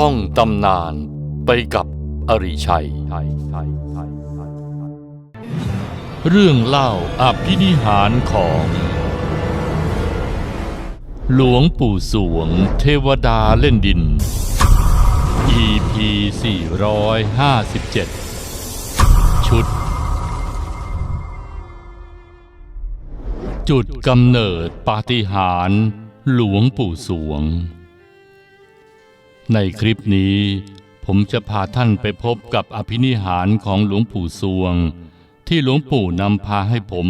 ท่องตำนานไปกับอริชัย เรื่องเล่าอภินิหารของ หลวงปู่สวงเทวดาเล่นดิน EP 457 ชุด จุดกำเนิดปาฏิหาริย์หลวงปู่สวง ในคลิปนี้ผมจะพาท่านไปพบกับอภินิหารของหลวงปู่สวง ที่หลวงปู่นำพาให้ผม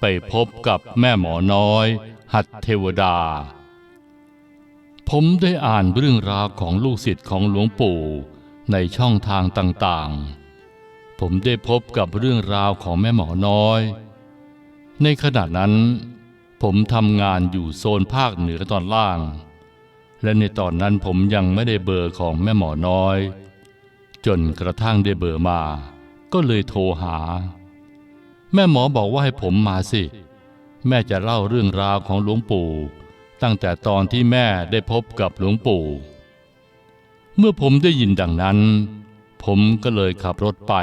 ไปพบกับแม่หมอน้อย หัดเทวดา ผมได้อ่านเรื่องราวของลูกศิษย์ของหลวงปู่ในช่องทางต่างๆ ผมได้พบกับเรื่องราวของแม่หมอน้อย ในขณะนั้น ผมทำงานอยู่โซนภาคเหนือตอนล่าง และในตอนนั้นผมยังไม่ได้เบอร์ของแม่หมอน้อย จนกระทั่งได้เบอร์มา ก็เลยโทรหา แม่หมอบอกว่าให้ผมมาสิ แม่จะเล่าเรื่องราวของหลวงปู่ ตั้งแต่ตอนที่แม่ได้พบกับหลวงปู่ เมื่อผมได้ยินดังนั้น ผมก็เลยขับรถไป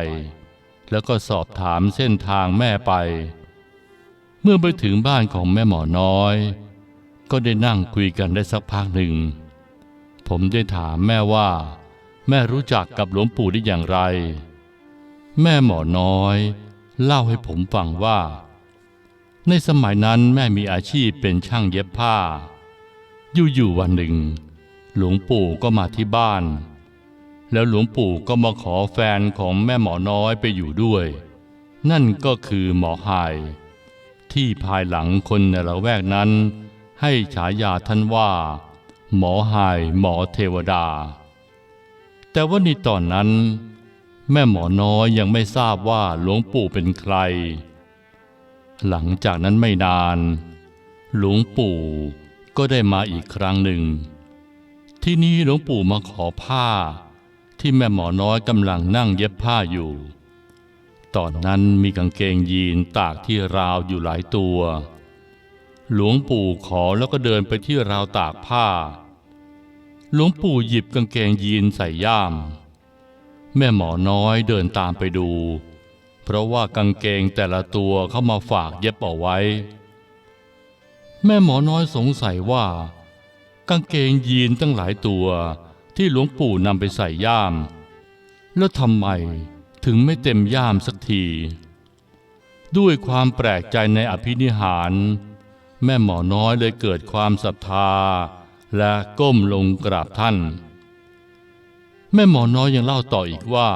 แล้วก็สอบถามเส้นทางแม่ไป เมื่อไปถึงบ้านของแม่หมอน้อย ก็ได้นั่งคุยกันได้สักพักหนึ่ง ผมได้ถามแม่ว่า แม่รู้จักกับหลวงปู่ได้อย่างไร แม่หมอน้อย เล่าให้ผมฟังว่า ในสมัยนั้นแม่มีอาชีพเป็นช่างเย็บผ้า อยู่ๆวันหนึ่ง หลวงปู่ก็มาที่บ้าน แล้วหลวงปู่ก็มาขอแฟนของแม่หมอน้อยไปอยู่ด้วย นั่นก็คือหมอหาย ที่ภายหลังคนในละแวกนั้น ให้ฉายาท่านว่า หมอหายหมอเทวดา แต่ว่าในตอนนั้น แม่หมอน้อยยังไม่ทราบว่าหลวงปู่เป็นใคร หลังจากนั้นไม่นาน หลวงปู่ก็ได้มาอีกครั้งหนึ่ง ที่นี่หลวงปู่มาขอผ้า ที่แม่หมอน้อยกำลังนั่งเย็บผ้าอยู่ ตอนนั้นมีกางเกงยีนตากที่ราวอยู่หลายตัว หลวงปู่ขอแล้วก็เดินไปที่ราวตากผ้า หลวงปู่หยิบกางเกงยีนใส่ย่าม แม่หมอน้อยเดินตามไปดู เพราะว่ากางเกงแต่ละตัวเข้ามาฝากเย็บเอาไว้ แม่หมอน้อยสงสัยว่า กางเกงยีนตั้งหลายตัวที่หลวงปู่นำไปใส่ย่าม แล้วทำไมถึงไม่เต็มย่ามสักที ด้วยความแปลกใจในอภินิหาร แม่หมอน้อยเลยเกิดความศรัทธา และก้มลงกราบท่าน แม่หมอน้อยยังเล่าต่ออีกว่า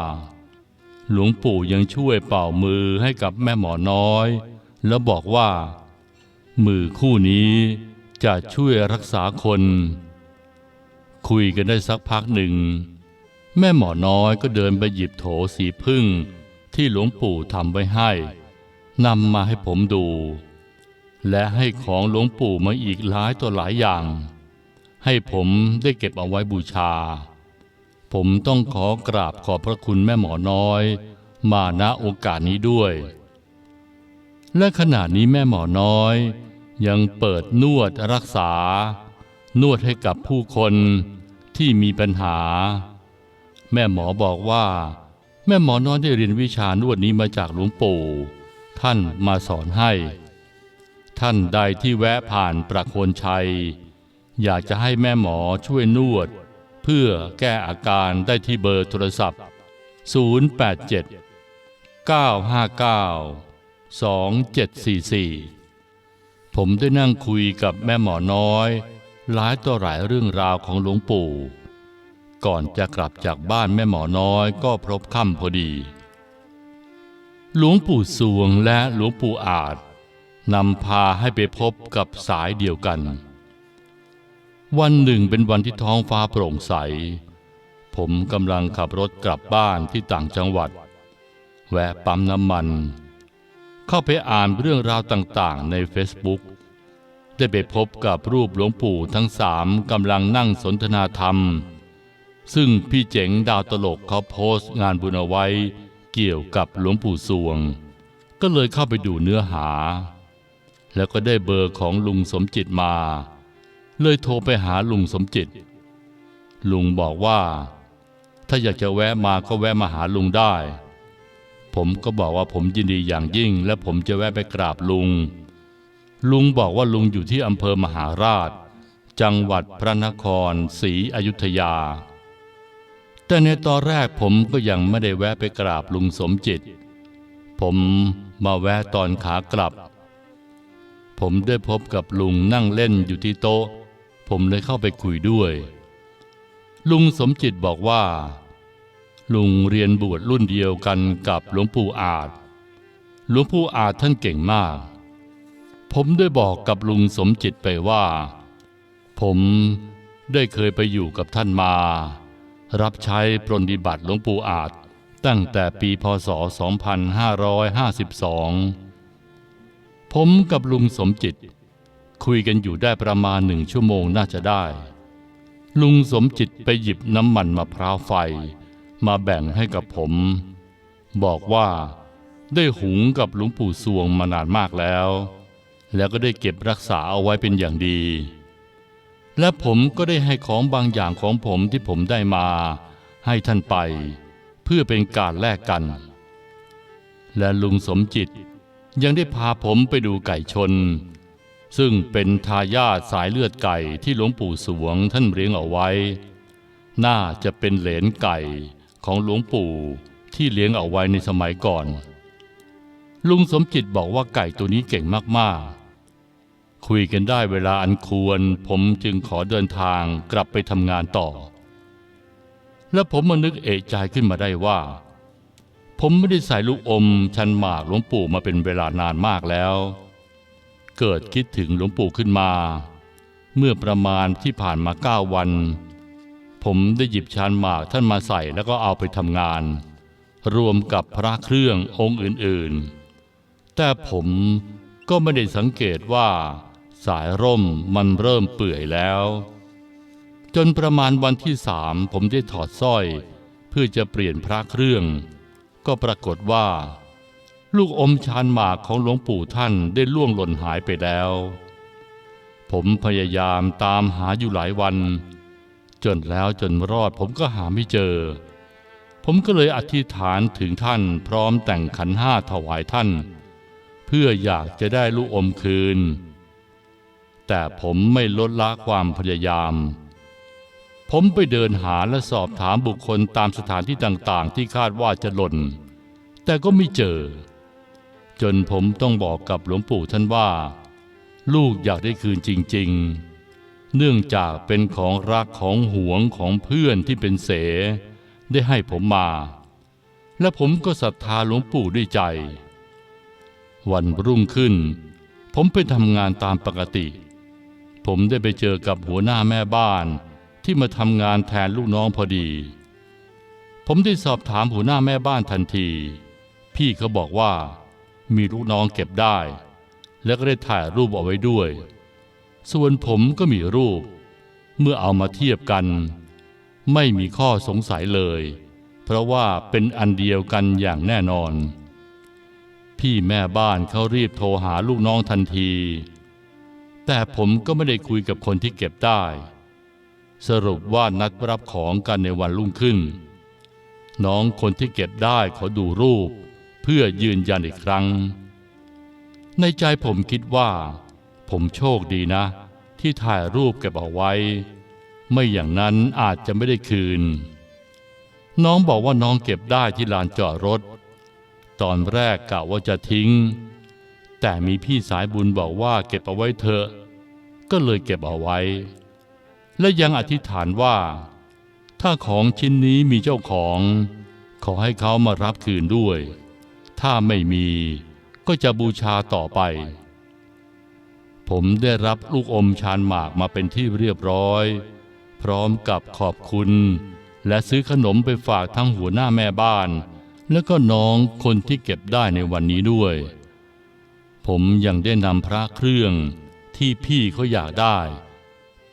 หลวงปู่ยังช่วยเป่ามือให้กับแม่หมอน้อย แล้วบอกว่า มือคู่นี้จะช่วยรักษาคน คุยกันได้สักพักหนึ่ง แม่หมอน้อยก็เดินไปหยิบโถสีพึ่งที่หลวงปู่ทำไว้ให้นำมาให้ผมดู และให้ของหลวงปู่มาอีกหลายตัวหลายอย่าง ให้ผมได้เก็บเอาไว้บูชา ผมต้องขอกราบขอบพระคุณแม่หมอน้อย มาณโอกาสนี้ด้วย และขณะนี้แม่หมอน้อย ยังเปิดนวดรักษา นวดให้กับผู้คนที่มีปัญหา แม่หมอบอกว่า แม่หมอน้อยได้เรียนวิชานวดนี้มาจากหลวงปู่ ท่านมาสอนให้ ท่านใดที่แวะผ่านประโคนชัย อยากจะให้แม่หมอช่วยนวด เพื่อแก้อาการได้ที่เบอร์โทรศัพท์ 087 959 2744 ผมได้นั่งคุยกับแม่หมอน้อย หลายต่อหลายเรื่องราวของหลวงปู่ ก่อนจะกลับจากบ้านแม่หมอน้อยก็พบค่ำพอดี หลวงปู่สวงและหลวงปู่อาจ นำพาให้ไปพบกับสายเดียวกัน วันหนึ่งเป็นวันที่ท้องฟ้าโปร่งใส ผมกำลังขับรถกลับบ้านที่ต่างจังหวัด แวะปั๊มน้ำมัน เข้าไปอ่านเรื่องราวต่างๆ ใน Facebook ได้ไปพบกับรูปหลวงปู่ทั้งสามกำลังนั่งสนทนาธรรม ซึ่งพี่เจ๋งดาวตลกเขาโพสต์งานบุญเอาไว้ เกี่ยวกับหลวงปู่สวง ก็เลยเข้าไปดูเนื้อหา แล้วก็ได้เบอร์ของลุงสมจิตมา เลยโทรไปหาลุงสมจิต ลุงบอกว่า ถ้าอยากจะแวะมาก็แวะมาหาลุงได้ ผมก็บอกว่าผมยินดีอย่างยิ่ง และผมจะแวะไปกราบลุง ลุงบอกว่าลุงอยู่ที่อำเภอมหาราช จังหวัดพระนครศรีอยุธยา แต่ในตอนแรกผมก็ยังไม่ได้แวะไปกราบลุงสมจิต ผมมาแวะตอนขากลับ ผมได้พบกับลุงนั่งเล่นอยู่ที่โต๊ะ ผมเลยเข้าไปคุยด้วย ลุงสมจิตบอกว่า ลุงเรียนบวชรุ่นเดียวกันกับหลวงปู่อาจ หลวงปู่อาจท่านเก่งมาก ผมได้บอกกับลุงสมจิตไปว่า ผมได้เคยไปอยู่กับท่านมา รับใช้ปรนนิบัติหลวงปู่อาจตั้งแต่ปีพศ 2552 ผมกับลุงสมจิต คุยกันอยู่ได้ประมาณหนึ่งชั่วโมงน่าจะได้ ลุงสมจิตไปหยิบน้ำมันมะพร้าวไฟ มาแบ่งให้กับผม บอกว่าได้หุงกับหลวงปู่สวงมานานมากแล้ว แล้วก็ได้เก็บรักษาเอาไว้เป็นอย่างดี และผมก็ได้ให้ของบางอย่างของผมที่ผมได้มา ให้ท่านไป เพื่อเป็นการแลกกัน และลุงสมจิต ยังได้พาผมไปดูไก่ชน ซึ่งเป็นทายาทสายเลือดไก่ที่หลวงปู่สวงท่านเลี้ยงเอาไว้ น่าจะเป็นเหลนไก่ของหลวงปู่ที่เลี้ยงเอาไว้ในสมัยก่อน ลุงสมจิตบอกว่าไก่ตัวนี้เก่งมากๆ คุยกันได้เวลาอันควร ผมจึงขอเดินทางกลับไปทำงานต่อ และผมมานึกเอะใจขึ้นมาได้ว่า ผมไม่ได้ใส่ลูกอมชันหมากหลวงปู่มาเป็นเวลานานมากแล้ว เกิดคิดถึงหลวงปู่ขึ้นมา เมื่อประมาณที่ผ่านมาเก้าวัน ผมได้หยิบชานหมากท่านมาใส่แล้วก็เอาไปทำงาน รวมกับพระเครื่ององค์อื่นๆ แต่ผมก็ไม่ได้สังเกตว่าสายร่มมันเริ่มเปื่อยแล้ว จนประมาณวันที่สามผมได้ถอดสร้อย เพื่อจะเปลี่ยนพระเครื่อง ก็ปรากฏว่า ลูกอมชานหมากของหลวงปู่ท่านได้ล่วงหล่นหายไปแล้ว ผมพยายามตามหาอยู่หลายวัน จนแล้วจนรอดผมก็หาไม่เจอ ผมก็เลยอธิษฐานถึงท่านพร้อมแต่งขันห้าถวายท่าน เพื่ออยากจะได้ลูกอมคืน แต่ผมไม่ลดละความพยายาม ผมไปเดินหาและสอบถามบุคคลตามสถานที่ต่างๆ ที่คาดว่าจะหล่น แต่ก็ไม่เจอ จนผมต้องบอกกับหลวงปู่ท่านว่า ลูกอยากได้คืนจริง ๆ เนื่องจากเป็นของรักของหวงของเพื่อนที่เป็นเส ได้ให้ผมมา และผมก็ศรัทธาหลวงปู่ด้วยใจ วันรุ่งขึ้น ผมไปทำงานตามปกติ ผมได้ไปเจอกับหัวหน้าแม่บ้าน ที่มาทำงานแทนลูกน้องพอดี ผมได้สอบถามหัวหน้าแม่บ้านทันที พี่เขาบอกว่า มีลูกน้องเก็บได้ แล้วก็ได้ถ่ายรูปเอาไว้ด้วย ส่วนผมก็มีรูป เมื่อเอามาเทียบกัน ไม่มีข้อสงสัยเลย เพราะว่าเป็นอันเดียวกันอย่างแน่นอน พี่แม่บ้านเขารีบโทรหาลูกน้องทันที แต่ผมก็ไม่ได้คุยกับคนที่เก็บได้ สรุปว่านัดรับของกันในวันรุ่งขึ้น น้องคนที่เก็บได้เขาดูรูป เพื่อยืนยันอีกครั้ง ในใจผมคิดว่า ผมโชคดีนะ ที่ถ่ายรูปเก็บเอาไว้ ไม่อย่างนั้นอาจจะไม่ได้คืน น้องบอกว่าน้องเก็บได้ที่ลานจอดรถ ตอนแรกกะว่าจะทิ้ง แต่มีพี่สายบุญบอกว่าเก็บเอาไว้เถอะ ก็เลยเก็บเอาไว้ และยังอธิษฐานว่า ถ้าของชิ้นนี้มีเจ้าของ ขอให้เขามารับคืนด้วย ถ้าไม่มีก็จะบูชาต่อไป ผมได้รับลูกอมชานหมากมาเป็นที่เรียบร้อย พร้อมกับขอบคุณ และซื้อขนมไปฝากทั้งหัวหน้าแม่บ้าน และก็น้องคนที่เก็บได้ในวันนี้ด้วย ผมยังได้นำพระเครื่องที่พี่เขาอยากได้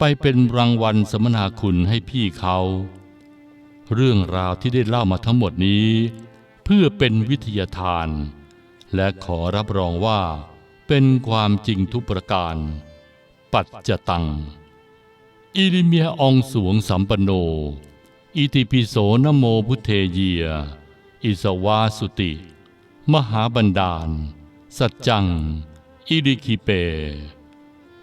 ไปเป็นรางวัลสมนาคุณให้พี่เขา เรื่องราวที่ได้เล่ามาทั้งหมดนี้ เพื่อเป็นวิทยาทาน และขอรับรองว่า เป็นความจริงทุกประการ ปัจจตัง อิริเมียอองสวงสัมปโน อิติปิโสนโมพุทเทเยีย อิสวาสุติ มหาบันดาล สัจจัง อิริคิเป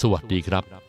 สวัสดีครับ